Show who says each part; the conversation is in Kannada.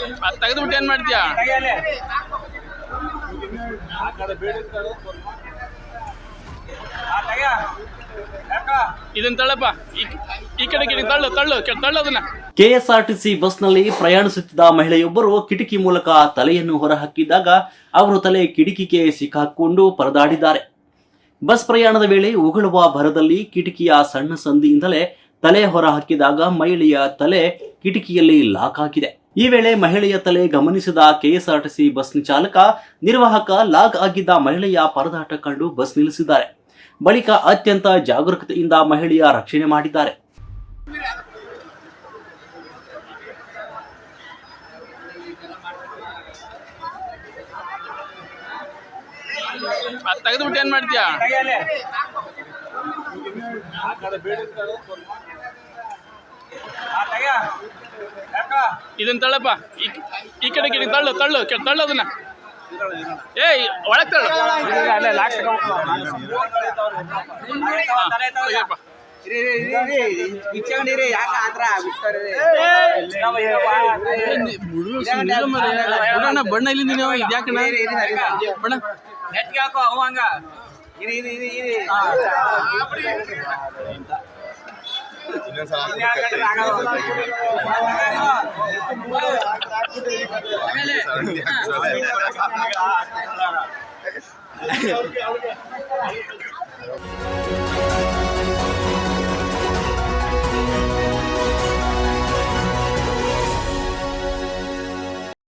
Speaker 1: ತೆಗೆದ್ಬಿಟ್ಟು ಏನ್ ಮಾಡ್ತೀಯಾ? ಇದನ್ನ ತಳ್ಳಪ್ಪ. ಈ- ಕಡೆ ಕಿಡಿ, ತಳ್ಳು ತಳ್ಳು ತಳ್ಳು ಅದನ್ನ.
Speaker 2: ಕೆಎಸ್ಆರ್ಟಿಸಿ ಬಸ್ನಲ್ಲಿ ಪ್ರಯಾಣಿಸುತ್ತಿದ್ದ ಮಹಿಳೆಯೊಬ್ಬರು ಕಿಟಕಿ ಮೂಲಕ ತಲೆಯನ್ನು ಹೊರಹಾಕಿದಾಗ ಅವರು ತಲೆ ಕಿಟಕಿಗೆ ಸಿಕ್ಕಾಕೊಂಡು ಪರದಾಡಿದ್ದಾರೆ. ಬಸ್ ಪ್ರಯಾಣದ ವೇಳೆ ಉಗುಳುವ ಭರದಲ್ಲಿ ಕಿಟಕಿಯ ಸಣ್ಣ ಸಂದಿಯಿಂದಲೇ ತಲೆ ಹೊರಹಾಕಿದಾಗ ಮಹಿಳೆಯ ತಲೆ ಕಿಟಕಿಯಲ್ಲಿ ಲಾಕ್ ಆಗಿದೆ. ಈ ವೇಳೆ ಮಹಿಳೆಯ ತಲೆ ಗಮನಿಸಿದ ಕೆಎಸ್ಆರ್ಟಿಸಿ ಬಸ್ ಚಾಲಕ ನಿರ್ವಾಹಕ ಲಾಗ್ ಆಗಿದ್ದ ಮಹಿಳೆಯ ಪರದಾಟ ಕಂಡು ಬಸ್ ನಿಲ್ಲಿಸಿದ್ದಾರೆ. ಬಳಿಕ ಅತ್ಯಂತ ಜಾಗರೂಕತೆಯಿಂದ ಮಹಿಳೆಯ ರಕ್ಷಣೆ ಮಾಡಿದ್ದಾರೆ.
Speaker 1: ಏನ್ ಮಾಡ್ತೀಯಾ? ಇದನ್ನ ತಳ್ಳಪ್ಪ. ಈ- ಕಡೆ ಕಡೆ ತಳ್ಳು ತಳ್ಳು ಕೆ- ತಳ್ಳು ಅದನ್ನ. ಏಯ್ ಒಳಗ್ ತಳ್ಳು. ಹಾ, ತೆಗಿಯಪ್ಪ. ಹುಡುಗ್ರು ಬಣ್ಣ ಇರು ಮಾರ್ರೆ. ಹುಡುಗಣ್ಣ ಬಣ್ಣ. ಇರಿ ಇರಿ ಇದ್ಯಾಕಣ್ಣ ಬಣ್ಣ
Speaker 3: ಇನ್ನೊಂದ್ಸಲ